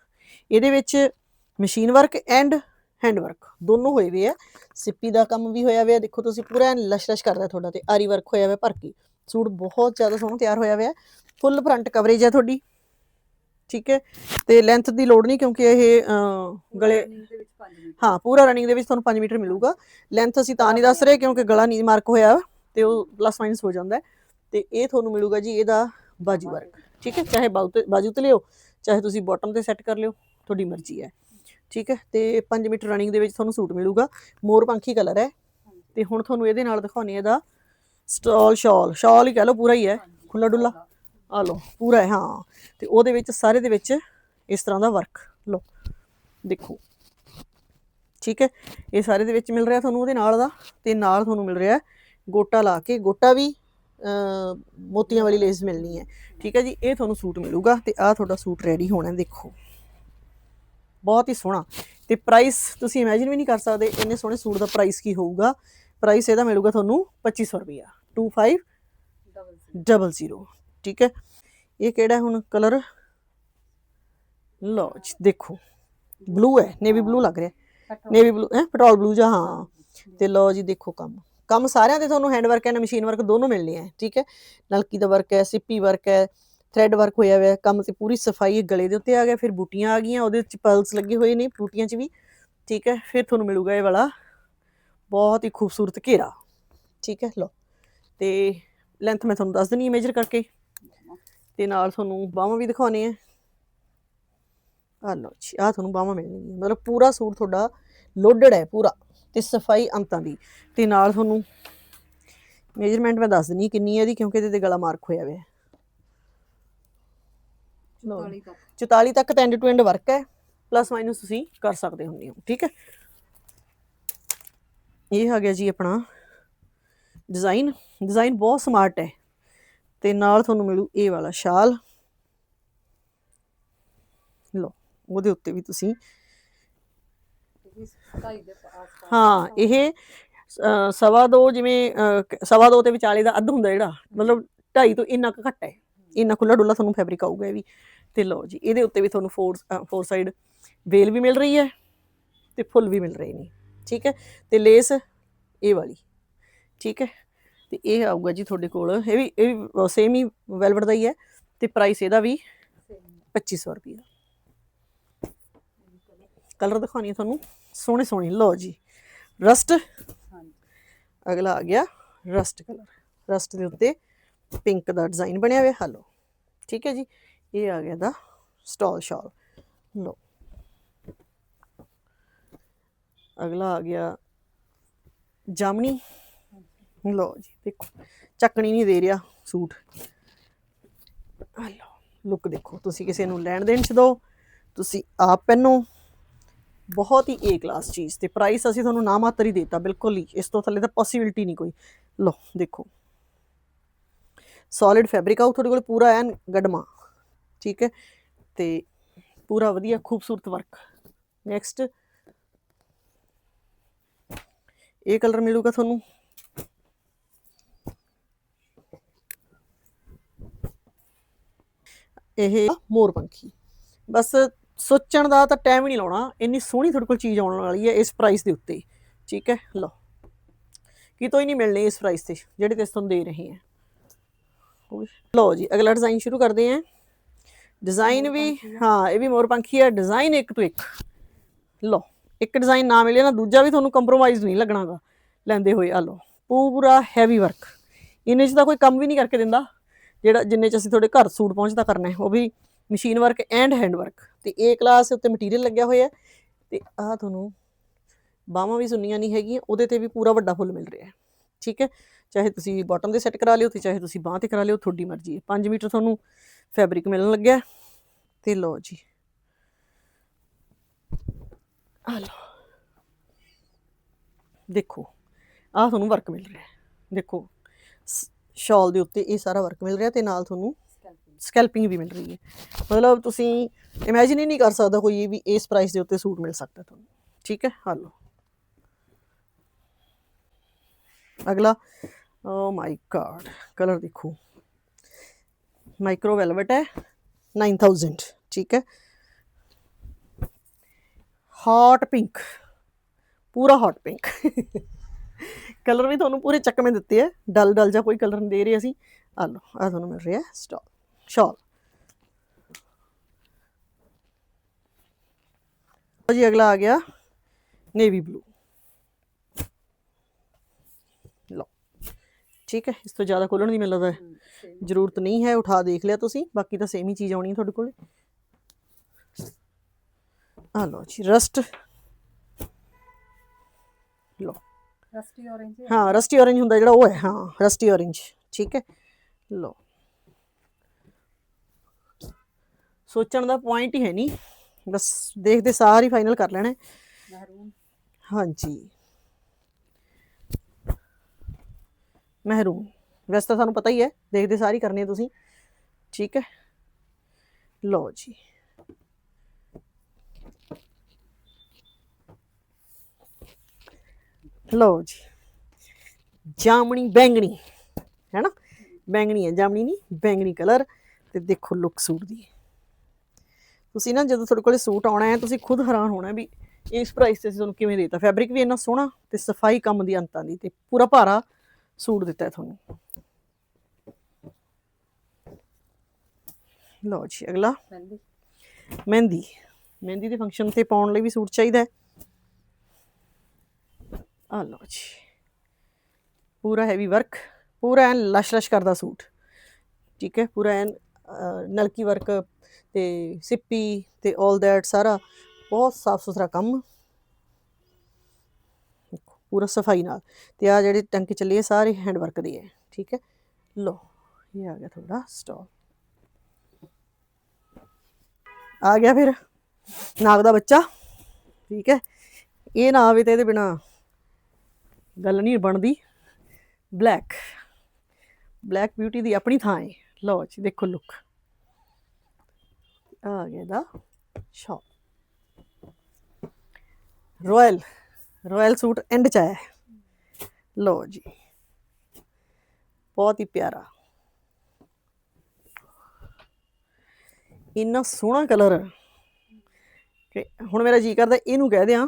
ਇਹਦੇ ਵਿੱਚ machine work and hand work ਦੋਨੋਂ ਹੋਏ ਹੋਏ ਆ। ਸਿੱਪੀ ਦਾ ਕੰਮ ਵੀ ਹੋਇਆ ਹੋਇਆ ਦੇਖੋ ਤੁਸੀਂ ਪੂਰਾ ਲਸ਼-ਲਸ਼ ਕਰਦਾ ਤੁਹਾਡਾ ਤੇ ਆਰੀ ਵਰਕ ਹੋਇਆ ਹੋਇਆ ਭਰ ਕੇ। ਸੂਟ ਬਹੁਤ ਜ਼ਿਆਦਾ ਸੋਹਣਾ ਤਿਆਰ ਹੋਇਆ ਹੋਇਆ ਫੁੱਲ ਫਰੰਟ ਕਵਰੇਜ ਹੈ ਤੁਹਾਡੀ। ਠੀਕ ਹੈ? ਤੇ ਲੈਂਥ ਦੀ ਲੋੜ ਨਹੀਂ ਕਿਉਂਕਿ ਇਹ ਅਹ, ਗਲੇ Running ਦੇ ਵਿੱਚ 5 ਮਿੰਟ ਹਾਂ ਪੂਰਾ ਰਨਿੰਗ ਦੇ ਵਿੱਚ ਤੁਹਾਨੂੰ 5 ਮੀਟਰ ਮਿਲੂਗਾ। ਲੈਂਥ ਅਸੀਂ ਤਾਂ ਨਹੀਂ ਦੱਸ ਰਹੇ ਕਿਉਂਕਿ ਗਲਾ ਨਹੀਂ ਮਾਰਕ ਹੋਇਆ ਤੇ ਉਹ ਪਲੱਸ ਮਾਈਨਸ ਹੋ ਜਾਂਦਾ ਹੈ। ਤੇ ਇਹ ਤੁਹਾਨੂੰ ਮਿਲੂਗਾ ਜੀ ਇਹਦਾ ਬਾਜੂ ਵਰਕ ਠੀਕ ਹੈ? ਚਾਹੇ ਬਾਜੂ ਤੇ ਬਾਜੂ ਤੇ ਲਿਓ ਚਾਹੇ ਤੁਸੀਂ ਬਾਟਮ ਤੇ ਸੈੱਟ ਕਰ ਲਿਓ ਤੁਹਾਡੀ ਮਰਜ਼ੀ ਹੈ। ਠੀਕ ਹੈ? ਤੇ 5 ਮੀਟਰ ਰਨਿੰਗ ਦੇ ਵਿੱਚ ਤੁਹਾਨੂੰ ਸੂਟ ਮਿਲੂਗਾ। ਮੋਰ ਪੰਖੀ ਕਲਰ ਹੈ। ਤੇ ਹੁਣ ਤੁਹਾਨੂੰ ਇਹਦੇ ਨਾਲ ਦਿਖਾਉਣੀ ਇਹਦਾ ਸਟਾਲ ਸ਼ਾਲ ਸ਼ਾਲ ਹੀ ਕਹ ਲਓ ਪੂਰਾ ਹੀ ਹੈ। ਖੁੱਲਾ ਡੁੱਲਾ ਆ ਲਓ, ਪੂਰਾ ਹੈ, ਹਾਂ। ਤੇ ਉਹਦੇ ਵਿੱਚ, ਸਾਰੇ ਦੇ ਵਿੱਚ ਇਸ ਤਰ੍ਹਾਂ ਦਾ ਵਰਕ, ਲਓ, ਦੇਖੋ। ਠੀਕ ਹੈ? ਇਹ ਸਾਰੇ ਦੇ ਵਿੱਚ ਮਿਲ ਰਿਹਾ ਤੁਹਾਨੂੰ ਉਹਦੇ ਨਾਲ ਦਾ ਤੇ ਨਾਲ ਤੁਹਾਨੂੰ ਮਿਲ ਰਿਹਾ ਗੋਟਾ ਲਾ ਕੇ। ਗੋਟਾ ਵੀ ਮੋਤੀਆਂ ਵਾਲੀ ਲੇਸ ਮਿਲਣੀ ਹੈ। ਠੀਕ ਹੈ ਜੀ? ਇਹ ਤੁਹਾਨੂੰ ਸੂਟ ਮਿਲੂਗਾ ਤੇ ਆਹ ਤੁਹਾਡਾ ਸੂਟ ਰੈਡੀ ਹੋਣਾ ਦੇਖੋ। ਬਹੁਤ ਹੀ ਸੋਹਣਾ। ਤੇ ਪ੍ਰਾਈਸ ਤੁਸੀਂ ਇਮੇਜਿਨ ਵੀ ਨਹੀਂ ਕਰ ਸਕਦੇ, ਇੰਨੇ ਸੋਹਣੇ ਸੂਟ ਦਾ ਪ੍ਰਾਈਸ ਕੀ ਹੋਊਗਾ? ਪ੍ਰਾਈਸ ਇਹਦਾ ਮਿਲੂਗਾ ਤੁਹਾਨੂੰ 2500 ਰੁਪਇਆ 25 ਡਬਲ ਡਬਲ ਜ਼ੀਰੋ ਠੀਕ ਹੈ। ਇਹ ਕਿਹੜਾ ਹੁਣ ਕਲਰ ਲਓ ਜੀ ਦੇਖੋ। ਬਲੂ ਹੈ ਨੇਵੀ ਬਲੂ ਲੱਗ ਰਿਹਾ। ਨੇਵੀ ਬਲੂ ਹੈ ਪੈਟਰੋਲ ਬਲੂ ਜਾਂ ਹਾਂ। ਤੇ ਲਓ ਜੀ ਦੇਖੋ ਕੰਮ। ਕੰਮ ਸਾਰਿਆਂ ਦੇ ਤੁਹਾਨੂੰ hand work and machine work ਦੋਨੋਂ ਮਿਲਣੇ ਆ ਠੀਕ ਹੈ। ਨਲਕੀ ਦਾ ਵਰਕ ਹੈ ਸਿੱਪੀ ਵਰਕ ਹੈ ਥ੍ਰੈਡ ਵਰਕ ਹੋਇਆ ਹੋਇਆ ਕੰਮ ਤੇ ਪੂਰੀ ਸਫ਼ਾਈ ਹੈ, ਗਲੇ ਦੇ ਉੱਤੇ ਆ ਗਿਆ ਫਿਰ ਬੂਟੀਆਂ ਆ ਗਈਆਂ ਉਹਦੇ ਵਿੱਚ ਪਲਸ ਲੱਗੇ ਹੋਏ ਨੇ ਬੂਟੀਆਂ 'ਚ ਵੀ ਠੀਕ ਹੈ। ਫਿਰ ਤੁਹਾਨੂੰ ਮਿਲੂਗਾ ਇਹ ਵਾਲਾ ਬਹੁਤ ਹੀ ਖੂਬਸੂਰਤ ਘੇਰਾ ਠੀਕ ਹੈ। ਲਓ ਤੇ ਲੈਂਥ ਮੈਂ ਤੁਹਾਨੂੰ ਦੱਸ ਦਿੰਨੀ ਹੈ ਮੇਜਰ ਕਰਕੇ। ਤੇ ਨਾਲ ਤੁਹਾਨੂੰ ਬਾਹਾਂ ਵੀ ਦਿਖਾਉਣੇ ਆ। ਆ ਲਓ ਜੀ ਆ ਤੁਹਾਨੂੰ ਬਾਹਾਂ ਮਿਲਣਗੀਆਂ। ਮਤਲਬ ਪੂਰਾ ਸੂਟ ਤੁਹਾਡਾ ਲੋਡਡ ਹੈ ਪੂਰਾ ਤੇ ਸਫ਼ਾਈ ਅੰਤਾਂ ਦੀ। ਤੇ ਨਾਲ ਤੁਹਾਨੂੰ ਮੇਜਰਮੈਂਟ ਮੈਂ ਦੱਸ ਦਿੰਨੀ ਕਿੰਨੀ ਹੈ ਇਹਦੀ ਕਿਉਂਕਿ ਇਹਦੇ ਤੇ ਗਲਾ ਮਾਰਕ ਹੋਇਆ ਹੋਇਆ ਹੈ। ਲਓ 40 ਤੱਕ। 44 ਤੱਕ ਤਾਂ ਐਂਡ ਟੂ ਐਂਡ ਵਰਕ ਹੈ ਪਲੱਸ ਮਾਈਨਸ ਤੁਸੀਂ ਕਰ ਸਕਦੇ ਹੁੰਦੇ ਹੋ ਠੀਕ ਹੈ। ਇਹ ਆ ਗਿਆ ਜੀ ਆਪਣਾ ਡਿਜ਼ਾਈਨ ਡਿਜ਼ਾਈਨ ਬਹੁਤ ਸਮਾਰਟ ਹੈ। ਤੇ ਨਾਲ ਤੁਹਾਨੂੰ ਮਿਲੂ ਇਹ ਵਾਲਾ ਸ਼ਾਲ। ਲਓ, ਉਹਦੇ ਉੱਤੇ ਵੀ ਤੁਸੀਂ ਹਾਂ, ਇਹ ਸਵਾ ਦੋ ਜਿਵੇਂ ਸਵਾ ਦੋ ਤੇ ਵਿਚਾਲੇ ਦਾ ਅੱਧ ਹੁੰਦਾ ਜਿਹੜਾ, ਮਤਲਬ ਢਾਈ ਤੋਂ ਇੰਨਾ ਕੁ ਘੱਟ ਹੈ। ਇੰਨਾ ਖੁੱਲਾ ਡੁੱਲਾ ਤੁਹਾਨੂੰ ਫੈਬਰਿਕ ਆਊਗਾ ਇਹ ਵੀ। ਤੇ ਲਓ ਜੀ, ਇਹਦੇ ਉੱਤੇ ਵੀ ਤੁਹਾਨੂੰ ਫੋਰ ਫੋਰ ਸਾਈਡ ਵੇਲ ਵੀ ਮਿਲ ਰਹੀ ਹੈ ਤੇ ਫੁੱਲ ਵੀ ਮਿਲ ਰਹੇ ਨੇ। ਠੀਕ ਹੈ, ਤੇ ਲੇਸ ਇਹ ਵਾਲੀ। ਠੀਕ ਹੈ ਤੇ ਇਹ ਆਊਗਾ ਜੀ ਤੁਹਾਡੇ ਕੋਲ। ਇਹ ਵੀ ਇਹ ਵੀ ਸੇਮ ਹੀ ਵੈਲਵਟ ਦਾ ਹੀ ਹੈ ਤੇ ਪ੍ਰਾਈਸ ਇਹਦਾ ਵੀ 2500 ਰੁਪਏ ਕਲਰ ਦਿਖਾਉਣੀ ਤੁਹਾਨੂੰ। ਸੋਹਣੇ ਸੋਹਣੇ। ਲਓ ਜੀ। ਰਸਟ ਅਗਲਾ ਆ ਗਿਆ ਰਸਟ ਕਲਰ ਰਸਟ ਦੇ ਉੱਤੇ ਪਿੰਕ ਦਾ ਡਿਜ਼ਾਈਨ ਬਣਿਆ ਹੋਇਆ। ਹਲੋ ਠੀਕ ਹੈ ਜੀ। ਇਹ ਆ ਗਿਆ ਦਾ ਸਟਾਲ ਸ਼ਾਲ ਲੋ ਅਗਲਾ ਆ ਗਿਆ ਜਾਮਣੀ ਲੋ ਜੀ, ਦੇਖੋ, ਚੱਕਣੀ ਨਹੀਂ ਦੇ ਰਿਹਾ ਸੂਟ। ਆ ਲੋ ਲੁੱਕ ਦੇਖੋ, ਤੁਸੀਂ ਕਿਸੇ ਨੂੰ ਲੈਣ ਦੇਣ ਚ ਦਿਓ ਤੁਸੀਂ ਆਪ ਪਹਿਨੋ। ਬਹੁਤ ਹੀ ਏ ਕਲਾਸ ਚੀਜ਼ ਤੇ ਪ੍ਰਾਈਸ ਅਸੀਂ ਤੁਹਾਨੂੰ ਨਾ ਮਾਤਰ ਹੀ ਦੇਤਾ, ਬਿਲਕੁਲ ਹੀ, ਇਸ ਤੋਂ ਥੱਲੇ ਤਾਂ ਪੋਸਿਬਿਲਿਟੀ ਨਹੀਂ ਕੋਈ। ਲਓ, ਦੇਖੋ। ਸੋਲਿਡ ਫੈਬਰਿਕ ਆਉ ਤੁਹਾਡੇ ਕੋਲ ਪੂਰਾ ਐਨ ਗਡਮਾ ਠੀਕ ਹੈ? ਤੇ ਪੂਰਾ ਵਧੀਆ ਖੂਬਸੂਰਤ ਵਰਕ ਨੈਕਸਟ ਇਹ ਕਲਰ ਮਿਲੂਗਾ ਤੁਹਾਨੂੰ। ਇਹ ਮੋਰ ਪੰਖੀ। ਬਸ ਸੋਚਣ ਦਾ ਤਾਂ ਟਾਈਮ ਹੀ ਨਹੀਂ ਲਾਉਣਾ ਇੰਨੀ ਸੋਹਣੀ ਤੁਹਾਡੇ ਕੋਲ ਚੀਜ਼ ਆਉਣ ਵਾਲੀ ਹੈ ਇਸ ਪ੍ਰਾਈਸ ਦੇ ਉੱਤੇ। ਠੀਕ ਹੈ? ਲਓ। ਕਿਤੋਂ ਹੀ ਨਹੀਂ ਮਿਲਣੀ ਇਸ ਪ੍ਰਾਈਸ ਤੇ ਜਿਹੜੇ ਤੇ ਤੁਹਾਨੂੰ ਦੇ ਰਹੇ ਹਾਂ। ਲਓ ਜੀ ਅਗਲਾ ਡਿਜ਼ਾਈਨ ਸ਼ੁਰੂ ਕਰਦੇ ਹਾਂ। ਡਿਜ਼ਾਈਨ ਵੀ ਹਾਂ ਇਹ ਵੀ ਮੋਰ ਪੰਖੀ ਹੈ ਡਿਜ਼ਾਈਨ ਇੱਕ ਤੋਂ ਇੱਕ। ਲਓ ਇੱਕ ਡਿਜ਼ਾਈਨ ਨਾ ਮਿਲੇ ਨਾ ਦੂਜਾ ਵੀ ਤੁਹਾਨੂੰ ਕੰਪਰੋਮਾਈਜ਼ ਨਹੀਂ ਲੱਗਣਾਗਾ ਲੈਂਦੇ ਹੋਏ। ਆ ਲਓ ਪੂਰਾ ਹੈਵੀ ਵਰਕ ਇਹਨੇ 'ਚ ਤਾਂ ਕੋਈ ਕੰਮ ਵੀ ਨਹੀਂ ਕਰਕੇ ਦਿੰਦਾ। ਜਿਹੜਾ ਜਿੰਨੇ ਚ ਅਸੀਂ ਤੁਹਾਡੇ ਘਰ ਸੂਟ ਪਹੁੰਚਦਾ ਕਰਨਾ ਹੈ, ਉਹ ਵੀ machine work and hand work ਤੇ ਇਹ ਕਲਾਸ ਉੱਤੇ ਮਟੀਰੀਅਲ ਲੱਗਿਆ ਹੋਇਆ ਹੈ ਤੇ ਆਹ ਤੁਹਾਨੂੰ ਬਾਹਾਂ ਵੀ ਸੁੰਨੀਆਂ ਨਹੀਂ ਹੈਗੀਆਂ, ਉਹਦੇ ਤੇ ਵੀ ਪੂਰਾ ਵੱਡਾ ਫੁੱਲ ਮਿਲ ਰਿਹਾ ਹੈ। ਠੀਕ ਹੈ? ਚਾਹੇ ਤੁਸੀਂ ਬਾਟਮ ਦੇ ਸੈੱਟ ਕਰਾ ਲਿਓ ਤੇ ਚਾਹੇ ਤੁਸੀਂ ਬਾਹਾਂ ਤੇ ਕਰਾ ਲਿਓ, ਤੁਹਾਡੀ ਮਰਜ਼ੀ ਹੈ। 5 ਮੀਟਰ ਤੁਹਾਨੂੰ ਫੈਬਰਿਕ ਮਿਲਣ ਲੱਗਿਆ ਹੈ। ਤੇ ਲਓ ਜੀ। ਆ ਲਓ। ਦੇਖੋ, ਆਹ ਤੁਹਾਨੂੰ ਵਰਕ ਮਿਲ ਰਿਹਾ ਹੈ। ਦੇਖੋ ਸ਼ਾਲ ਦੇ ਉੱਤੇ ਇਹ ਸਾਰਾ ਵਰਕ ਮਿਲ ਰਿਹਾ ਤੇ ਨਾਲ ਤੁਹਾਨੂੰ ਸਕੈਲਪਿੰਗ ਵੀ ਮਿਲ ਰਹੀ ਹੈ। ਮਤਲਬ ਤੁਸੀਂ ਇਮੇਜਿਨ ਹੀ ਨਹੀਂ ਕਰ ਸਕਦਾ ਕੋਈ ਵੀ ਇਸ ਪ੍ਰਾਈਸ ਦੇ ਉੱਤੇ ਸੂਟ ਮਿਲ ਸਕਦਾ ਤੁਹਾਨੂੰ। ਠੀਕ ਹੈ? ਹਾਂ ਲਓ। ਅਗਲਾ। ਓ ਮਾਈ ਗॉड ਕਲਰ ਦੇਖੋ। ਮਾਈਕਰੋ ਵੈਲਵਟ ਹੈ। 9000 ਠੀਕ ਹੈ? ਹੌਟ ਪਿੰਕ ਪੂਰਾ ਹੌਟ ਪਿੰਕ ਕਲਰ ਵੀ ਤੁਹਾਨੂੰ ਪੂਰੇ ਚੱਕਵੇਂ ਦਿੱਤੇ ਹੈ ਡਲ ਡਲ ਜਾਂ ਕੋਈ ਕਲਰ ਨਹੀਂ ਦੇ ਰਹੇ ਅਸੀਂ। ਆ ਲਓ ਆ ਤੁਹਾਨੂੰ ਮਿਲ ਰਿਹਾ ਸਟਾਲ ਸ਼ਾਲ। ਜੀ ਅਗਲਾ ਆ ਗਿਆ ਨੇਵੀ ਬਲੂ। ਲਓ ਠੀਕ ਹੈ ਇਸ ਤੋਂ ਜ਼ਿਆਦਾ ਖੋਲਣ ਦੀ ਮੈਨੂੰ ਲੱਗਦਾ ਜ਼ਰੂਰਤ ਨਹੀਂ ਹੈ ਉਠਾ ਦੇਖ ਲਿਆ ਤੁਸੀਂ। ਬਾਕੀ ਤਾਂ ਸੇਮ ਹੀ ਚੀਜ਼ ਆਉਣੀ ਹੈ ਤੁਹਾਡੇ ਕੋਲ। ਆ ਲਓ ਜੀ ਰਸਟ ਰਸਟੀ orange ਹਾਂ। ਰਸਟੀ orange ਹੁੰਦਾ ਜਿਹੜਾ ਉਹ ਹੈ ਹਾਂ ਰਸਟੀ orange ਠੀਕ ਹੈ। ਲਓ। ਸੋਚਣ ਦਾ ਪੁਆਇੰਟ ਹੀ ਹੈ ਨਹੀਂ। ਬਸ ਦੇਖਦੇ ਸਾਰ ਹੀ ਫਾਈਨਲ ਕਰ ਲੈਣਾ। ਮਹਿਰੂਨ। ਹਾਂਜੀ। ਮਹਿਰੂਮ ਵੈਸੇ ਤਾਂ ਤੁਹਾਨੂੰ ਪਤਾ ਹੀ ਹੈ ਦੇਖਦੇ ਸਾਰੀ ਕਰਨੀ ਹੈ ਤੁਸੀਂ। ਠੀਕ ਹੈ। ਲਓ ਜੀ। ਲਓ ਜੀ। ਜਾਮਣੀ ਬੈਂਗਣੀ ਹੈ ਨਾ? ਬੈਂਗਣੀ ਹੈ ਜਾਮਣੀ ਨਹੀਂ ਬੈਂਗਣੀ ਕਲਰ। ਤੇ ਦੇਖੋ ਲੁੱਕ ਸੂਟ ਦੀ। ਤੁਸੀਂ ਨਾ ਜਦੋਂ ਤੁਹਾਡੇ ਕੋਲੇ ਸੂਟ ਆਉਣਾ ਹੈ ਤੁਸੀਂ ਖੁਦ ਹੈਰਾਨ ਹੋਣਾ ਵੀ ਇਸ ਪ੍ਰਾਈਸ ਤੇ ਅਸੀਂ ਤੁਹਾਨੂੰ ਕਿਵੇਂ ਦੇਤਾ? ਫੈਬਰਿਕ ਵੀ ਇੰਨਾ ਸੋਹਣਾ ਤੇ ਸਫ਼ਾਈ ਕੰਮ ਦੀ ਅੰਤਾਂ ਦੀ ਤੇ ਪੂਰਾ ਭਾਰਾ ਸੂਟ ਦਿੱਤਾ ਹੈ ਤੁਹਾਨੂੰ। ਲਓ ਜੀ ਅਗਲਾ। ਮਹਿੰਦੀ। ਮਹਿੰਦੀ। ਮਹਿੰਦੀ ਦੇ ਫੰਕਸ਼ਨ ਤੇ ਪਾਉਣ ਲਈ ਵੀ ਸੂਟ ਚਾਹੀਦਾ ਹੈ। ਆ ਲਓ ਜੀ। ਪੂਰਾ ਹੈਵੀ ਵਰਕ ਪੂਰਾ ਐਨ ਲਸ਼ ਲਸ਼ ਕਰਦਾ ਸੂਟ। ਠੀਕ ਹੈ ਪੂਰਾ ਐਨ ਨਲਕੀ ਵਰਕ ਤੇ ਸਿੱਪੀ ਤੇ 올 ਦੈਟ ਸਾਰਾ ਬਹੁਤ ਸਾਫ਼ ਸੁਥਰਾ ਕੰਮ। ਦੇਖੋ, ਪੂਰਾ ਸਫ਼ਾਈ ਨਾਲ ਤੇ ਆ ਜਿਹੜੇ ਟੰਕੇ ਚੱਲੇ ਆ ਸਾਰੇ ਹੈਂਡ ਵਰਕ ਦੇ ਹੈ ਠੀਕ ਹੈ ਲੋ ਇਹ ਆ ਗਿਆ ਤੁਹਾਡਾ ਸਟਾਲ ਆ ਗਿਆ ਫਿਰ ਨਾਗ ਦਾ ਬੱਚਾ। ਠੀਕ ਹੈ ਇਹ ਨਾ ਆਵੇ ਤੇ ਇਹਦੇ ਬਿਨਾ ਗੱਲ ਨਹੀਂ ਬਣਦੀ। ਬਲੈਕ ਬਲੈਕ ਬਿਊਟੀ ਦੀ ਆਪਣੀ ਥਾਂ ਹੈ ਲਓ ਜੀ, ਦੇਖੋ ਲੁੱਕ ਆ ਗਿਆ ਦਾ shop royal royal suit end ਚ ਆਇਆ। ਲਓ ਜੀ। ਬਹੁਤ ਹੀ ਪਿਆਰਾ। ਇੰਨਾ ਸੋਹਣਾ ਕਲਰ ਕਿ ਹੁਣ ਮੇਰਾ ਜੀ ਕਰਦਾ, ਇਹਨੂੰ ਕਹਿ ਦਿਆਂ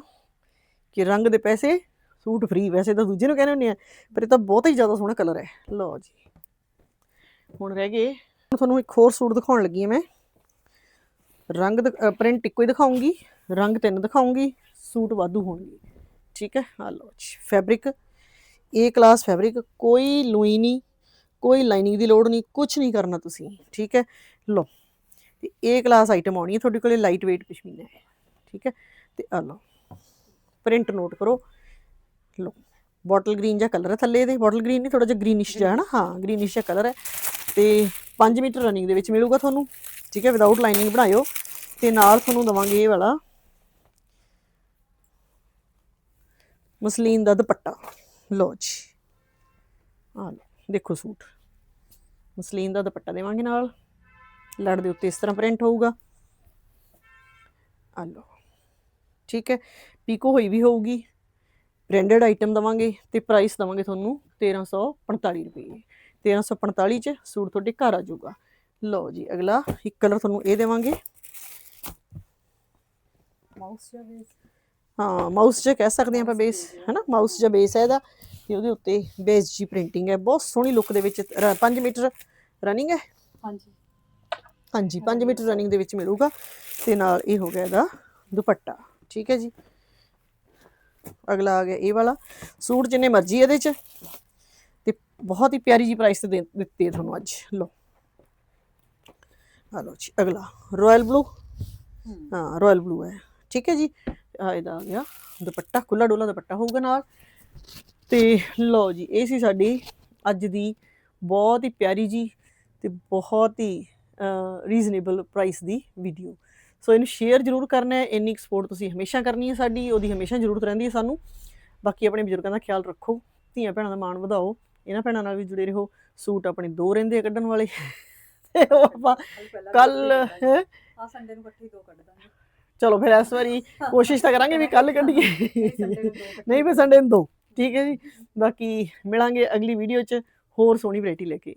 ਕਿ ਰੰਗ ਦੇ ਪੈਸੇ ਸੂਟ ਫ੍ਰੀ ਵੈਸੇ ਤਾਂ ਦੂਜੇ ਨੂੰ ਕਹਿੰਦੇ ਹੁੰਦੇ ਆ, ਪਰ ਇਹ ਤਾਂ ਬਹੁਤ ਹੀ ਜ਼ਿਆਦਾ ਸੋਹਣਾ ਕਲਰ ਹੈ। ਲਓ ਜੀ। ਹੁਣ ਰਹਿ ਗਏ। ਹੁਣ ਤੁਹਾਨੂੰ ਇੱਕ ਹੋਰ ਸੂਟ ਦਿਖਾਉਣ ਲੱਗੀ ਹਾਂ ਮੈਂ। ਰੰਗ ਪ੍ਰਿੰਟ ਇੱਕੋ ਹੀ ਦਿਖਾਉਂਗੀ ਰੰਗ ਤਿੰਨ ਦਿਖਾਉਂਗੀ ਸੂਟ ਵਾਧੂ ਹੋਣਗੇ। ਠੀਕ ਹੈ? ਆ ਲਓ ਜੀ ਫੈਬਰਿਕ ਏ ਕਲਾਸ ਫੈਬਰਿਕ ਕੋਈ ਲੂਈ ਨਹੀਂ, ਕੋਈ ਲਾਈਨਿੰਗ ਦੀ ਲੋੜ ਨਹੀਂ ਕੁਝ ਨਹੀਂ ਕਰਨਾ ਤੁਸੀਂ। ਠੀਕ ਹੈ? ਲਓ, ਤੇ ਏ ਕਲਾਸ ਆਈਟਮ ਆਉਣੀ ਹੈ ਤੁਹਾਡੇ ਕੋਲੇ ਲਾਈਟ weight ਪਸ਼ਮੀਨਾ ਹੈ। ਠੀਕ ਹੈ? ਤੇ ਆ ਲਓ ਪ੍ਰਿੰਟ ਨੋਟ ਕਰੋ। ਲਓ ਬੋਟਲ ਗ੍ਰੀਨ ਜਿਹਾ ਕਲਰ ਹੈ ਥੱਲੇ ਇਹਦੇ ਬੋਟਲ ਗ੍ਰੀਨ ਨਹੀਂ ਥੋੜਾ ਜਿਹਾ ਗ੍ਰੀਨਿਸ਼ ਜਿਹਾ ਹੈ ਨਾ ਹਾਂ ਗ੍ਰੀਨਿਸ਼ ਜਿਹਾ ਕਲਰ ਹੈ। ਤੇ 5 ਮੀਟਰ ਰਨਿੰਗ ਦੇ ਵਿੱਚ ਮਿਲੂਗਾ ਤੁਹਾਨੂੰ, ਠੀਕ ਹੈ? ਵਿਦਆਊਟ ਲਾਈਨਿੰਗ ਬਣਾਇਓ। ਤੇ ਨਾਲ ਤੁਹਾਨੂੰ ਦਵਾਂਗੇ ਇਹ ਵਾਲਾ ਮਸਲੀਨ ਦਾ ਦੁਪੱਟਾ। ਲਓ ਜੀ। ਆ ਲਓ, ਦੇਖੋ ਸੂਟ। ਮਸਲੀਨ ਦਾ ਦੁਪੱਟਾ ਦੇਵਾਂਗੇ ਨਾਲ। ਲੜ ਦੇ ਉੱਤੇ ਇਸ ਤਰ੍ਹਾਂ ਪ੍ਰਿੰਟ ਹੋਊਗਾ। ਆ ਲਓ, ਠੀਕ ਹੈ? ਪੀਕੋ ਹੋਈ ਵੀ ਹੋਊਗੀ। ਬ੍ਰਾਂਡਡ ਆਈਟਮ ਦਵਾਂਗੇ ਤੇ ਪ੍ਰਾਈਸ ਦਵਾਂਗੇ ਤੁਹਾਨੂੰ 1345 ਰੁਪਏ। 1345 ਚ ਸੂਟ ਤੁਹਾਡੇ ਘਰ ਆ ਜਾਊਗਾ। ਲਓ ਜੀ ਅਗਲਾ ਇੱਕ ਕਲਰ ਤੁਹਾਨੂੰ ਇਹ ਦੇਵਾਂਗੇ। ਮਾਊਸ ਜਾਂ ਬੇਸ ਹਾਂ ਮਾਊਸ ਜਿਹਾ ਕਹਿ ਸਕਦੇ ਆਪਾਂ ਬੇਸ ਹੈਨਾ? ਮਾਊਸ ਜਿਹਾ ਬੇਸ ਹੈ ਇਹਦਾ ਤੇ ਉਹਦੇ ਉੱਤੇ ਬੇਸ ਜੀ ਪ੍ਰਿੰਟਿੰਗ ਹੈ। ਬਹੁਤ ਸੋਹਣੀ ਲੁੱਕ ਦੇ ਵਿੱਚ 5 ਮੀਟਰ ਰਨਿੰਗ ਹੈ? ਹਾਂਜੀ। ਹਾਂਜੀ 5 ਮੀਟਰ ਰਨਿੰਗ ਦੇ ਵਿੱਚ ਮਿਲੂਗਾ ਤੇ ਨਾਲ ਇਹ ਹੋ ਗਿਆ ਇਹਦਾ ਦੁਪੱਟਾ। ਠੀਕ ਹੈ ਜੀ? ਅਗਲਾ ਆ ਗਿਆ ਇਹ ਵਾਲਾ। ਸੂਟ ਜਿੰਨੇ ਮਰਜ਼ੀ ਇਹਦੇ ਚ। ਤੇ ਬਹੁਤ ਹੀ ਪਿਆਰੀ ਜੀ ਪ੍ਰਾਈਸ ਤੇ ਦਿੱਤੀ ਹੈ ਤੁਹਾਨੂੰ ਅੱਜ। ਲਓ। ਆ ਲਓ ਜੀ ਅਗਲਾ। ਰਾਇਲ ਬਲੂ ਹੂੰ। ਹਾਂ ਰਾਇਲ ਬਲੂ ਹੈ। ਠੀਕ ਹੈ ਜੀ। ਆ ਇਹਦਾ ਆ ਗਿਆ। ਦੁਪੱਟਾ ਖੁੱਲਾ ਡੋਲਾ ਦੁਪੱਟਾ ਹੋਊਗਾ ਨਾਲ। ਤੇ ਲਓ ਜੀ ਇਹ ਸੀ ਸਾਡੀ ਅੱਜ ਦੀ ਬਹੁਤ ਹੀ ਪਿਆਰੀ ਜੀ ਤੇ ਬਹੁਤ ਹੀ ਰੀਜ਼ਨੇਬਲ ਪ੍ਰਾਈਸ ਦੀ ਵੀਡੀਓ ਸੋ ਇਹਨੂੰ ਸ਼ੇਅਰ ਜ਼ਰੂਰ ਕਰਨਾ ਹੈ ਇੰਨੀ ਸਪੋਰਟ ਤੁਸੀਂ ਹਮੇਸ਼ਾ ਕਰਨੀ ਹੈ ਸਾਡੀ ਉਹਦੀ ਹਮੇਸ਼ਾ ਜ਼ਰੂਰਤ ਰਹਿੰਦੀ ਹੈ ਸਾਨੂੰ। ਬਾਕੀ ਆਪਣੇ ਬਜ਼ੁਰਗਾਂ ਦਾ ਖਿਆਲ ਰੱਖੋ ਧੀਆਂ ਭੈਣਾਂ ਦਾ ਮਾਣ ਵਧਾਓ ਇਹਨਾਂ ਭੈਣਾਂ ਨਾਲ ਵੀ ਜੁੜੇ ਰਹੋ ਸੂਟ ਆਪਣੇ ਦੋ ਰਹਿੰਦੇ ਆ ਕੱਢਣ ਵਾਲੇ। ਤੇ ਉਹ ਆਪਾਂ ਕੱਲ ਆ। ਸੰਡੇ ਨੂੰ ਇਕੱਠੇ ਦੋ ਕੱਢ ਦਾਂਗੇ। ਚਲੋ ਫਿਰ ਇਸ ਵਾਰੀ ਕੋਸ਼ਿਸ਼ ਤਾਂ ਕਰਾਂਗੇ ਵੀ ਕੱਲ ਕੱਢੀਏ। ਨਹੀਂ ਫਿਰ ਸੰਡੇ ਨੂੰ ਦੋ। ਠੀਕ ਹੈ ਜੀ। ਬਾਕੀ ਮਿਲਾਂਗੇ ਅਗਲੀ ਵੀਡੀਓ 'ਚ ਹੋਰ ਸੋਹਣੀ ਵੈਰਾਈਟੀ ਲੈ ਕੇ।